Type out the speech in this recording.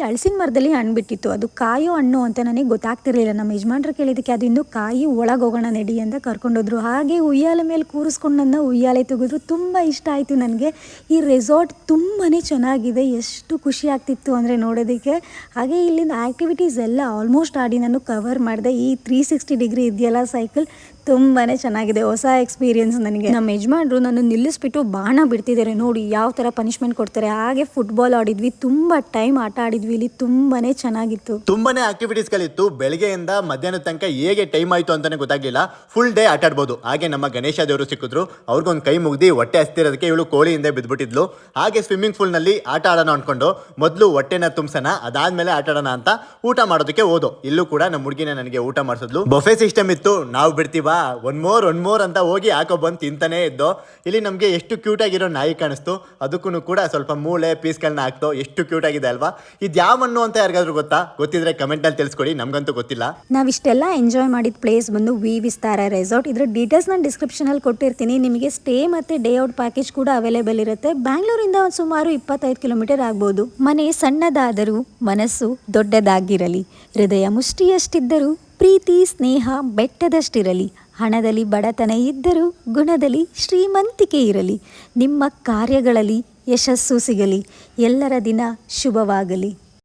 ಹಲಸಿನ ಮರದಲ್ಲಿ ಹಣ್ಣು ಬಿಟ್ಟಿತ್ತು ಅದು ಕಾಯೋ ಹಣ್ಣು ಅಂತ ನನಗೆ ಗೊತ್ತಾಗ್ತಿರಲಿಲ್ಲ. ನಮ್ಮ ಯಜಮಾನ್ರು ಕೇಳಿದ್ದಕ್ಕೆ ಅದು ಇನ್ನು ಕಾಯಿ ಒಳಗೆ ಹೋಗೋಣ ನಡಿ ಅಂತ ಕರ್ಕೊಂಡೋದ್ರು. ಹಾಗೆ ಉಯ್ಯಾಲೆ ಮೇಲೆ ಕೂರಿಸ್ಕೊಂಡು ನನ್ನ ಉಯ್ಯಾಲೆ ತೆಗೆದ್ರು. ತುಂಬ ಇಷ್ಟ ಆಯಿತು ನನಗೆ. ಈ ರೆಸಾರ್ಟ್ ತುಂಬಾ ಚೆನ್ನಾಗಿದೆ. ಎಷ್ಟು ಖುಷಿ ಆಗ್ತಿತ್ತು ಅಂದರೆ ನೋಡೋದಕ್ಕೆ. ಹಾಗೆ ಇಲ್ಲಿನ ಆ್ಯಕ್ಟಿವಿಟೀಸ್ ಎಲ್ಲ ಆಲ್ಮೋಸ್ಟ್ ಆಡಿ ನಾನು ಕವರ್ ಮಾಡಿದೆ. ಈ ತ್ರೀ ಸಿಕ್ಸ್ಟಿ ಡಿಗ್ರಿ ಇದೆಯಲ್ಲ ಸೈಕಲ್ ತುಂಬಾ ಚೆನ್ನಾಗಿದೆ. ಹೊಸ ಎಕ್ಸ್ಪೀರಿಯನ್ಸ್ ನನಗೆ. ನಮ್ಮ ಯಜಮಾನ್ರು ನಾನು ನಿಲ್ಲಿಸ್ಬಿಟ್ಟು ಬಾಣ ಬಿಡ್ತಿದ್ದಾರೆ. ನೋಡಿ, ಯಾವ ಥರ ಪನಿಷ್ಮೆಂಟ್ ಕೊಡ್ತಾರೆ. ಹಾಗೆ ಫುಟ್ಬಾಲ್ ಆಡಿದ್ವಿ. ತುಂಬ ಟೈಮ್ ಆಟ ಆಡಿದ್ವಿ. ಇಲ್ಲಿ ತುಂಬಾನೇ ಚೆನ್ನಾಗಿತ್ತು. ತುಂಬಾನೇ ಆಕ್ಟಿವಿಟೀಸ್ ಗಳಿತ್ತು ಬೆಳಗ್ಗೆಯಿಂದ ಮಧ್ಯಾಹ್ನದ ತನಕ ಹೇಗೆ ಟೈಮ್ ಆಯ್ತು ಅಂತಾನೆ ಗೊತ್ತಾಗ್ಲಿಲ್ಲ. ಫುಲ್ ಡೇ ಆಟ ಆಡ್ಬೋದು. ಹಾಗೆ ನಮ್ಮ ಗಣೇಶ ದೇವರು ಸಿಕ್ಕಿದ್ರು. ಅವ್ರಿಗೊಂದು ಕೈ ಮುಗ್ದಿ ಹೊಟ್ಟೆ ಹಸ್ತಿರೋದಕ್ಕೆ ಇವಳು ಕೋಳಿಯಿಂದ ಬಿದ್ಬಿಟ್ಟಿದ್ಲು. ಹಾಗೆ ಸ್ವಿಮ್ಮಿಂಗ್ ಪೂಲ್ನಲ್ಲಿ ಆಟ ಆಡೋಣ ಅನ್ಕೊಂಡು ಮೊದಲು ಹೊಟ್ಟೆನ ತುಂಬಿಸೋಣ, ಅದಾದ್ಮೇಲೆ ಆಟ ಆಡೋಣ ಅಂತ ಊಟ ಮಾಡೋದಕ್ಕೆ ಹೋದು. ಇಲ್ಲೂ ಕೂಡ ನಮ್ಮ ಹುಡುಗಿನ ನನಗೆ ಊಟ ಮಾಡಿಸಿದ್ಲು. ಬಫೆ ಸಿಸ್ಟಮ್ ಇತ್ತು. ನಾವು ಬಿಡ್ತೀವಾ? ಒನ್ ಮೋರ್ ಒನ್ ಮೋರ್ ಅಂತ ಹೋಗಿ ಹಾಕೋ ಬಂದು ತಿಂತಾನೆ ಇದ್ದು. ಇಲ್ಲಿ ನಮಗೆ ಎಷ್ಟು ಕ್ಯೂಟ್ ಆಗಿರೋ ನಾಯಿ ಕಾಣಿಸ್ತು. ಅದಕ್ಕೂ ಕೂಡ ಸ್ವಲ್ಪ ಮೂಳೆ ಪೀಸ್ಗಳನ್ನ ಹಾಕ್ತೋ. ಎಷ್ಟು ಕ್ಯೂಟ್ ಆಗಿದೆ ಅಲ್ವಾ? ಇದು ಯಾವ ಮಣ್ಣು ಅಂತ ಯಾರಿಗಾದ್ರೂ ಗೊತ್ತಾ? ಗೊತ್ತಿದ್ರೆ ಕಮೆಂಟ್ ಅಲ್ಲಿ ತಿಳಿಸ್ಕೊಡಿ, ನಮ್ಗಂತೂ ಗೊತ್ತಿಲ್ಲ. ನಾವಿಷ್ಟೆಲ್ಲ ಎಂಜಾಯ್ ಮಾಡಿದ ಪ್ಲೇಸ್ ಬಂದು ವಿ ವಿಸ್ತಾರ ರೆಸಾರ್ಟ್ ಇದ್ರ ಡೀಟೇಲ್ಸ್ ನಾನು ಡಿಸ್ಕ್ರಿಪ್ಷನ್ ಅಲ್ಲಿ ಕೊಟ್ಟಿರ್ತೀನಿ. ನಿಮಗೆ ಸ್ಟೇ ಮತ್ತೆ ಡೇ ಔಟ್ ಪ್ಯಾಕೇಜ್ ಕೂಡ ಅವೈಲೇಬಲ್ ಇರುತ್ತೆ. ಬ್ಯಾಂಗ್ಳೂರಿಂದ ಒಂದು ಸುಮಾರು ಇಪ್ಪತ್ತೈದು ಕಿಲೋಮೀಟರ್ ಆಗ್ಬೋದು. ಮನೆ ಸಣ್ಣದಾದರೂ ಮನಸ್ಸು ದೊಡ್ಡದಾಗಿರಲಿ. ಹೃದಯ ಮುಷ್ಟಿಯಷ್ಟಿದ್ದರೂ, ಪ್ರೀತಿ, ಸ್ನೇಹ ಬೆಟ್ಟದಷ್ಟಿರಲಿ. ಹಣದಲ್ಲಿ ಬಡತನ ಇದ್ದರೂ, ಗುಣದಲ್ಲಿ ಶ್ರೀಮಂತಿಕೆ ಇರಲಿ. ನಿಮ್ಮ ಕಾರ್ಯಗಳಲ್ಲಿ ಯಶಸ್ಸು ಸಿಗಲಿ. ಎಲ್ಲರ ದಿನ ಶುಭವಾಗಲಿ.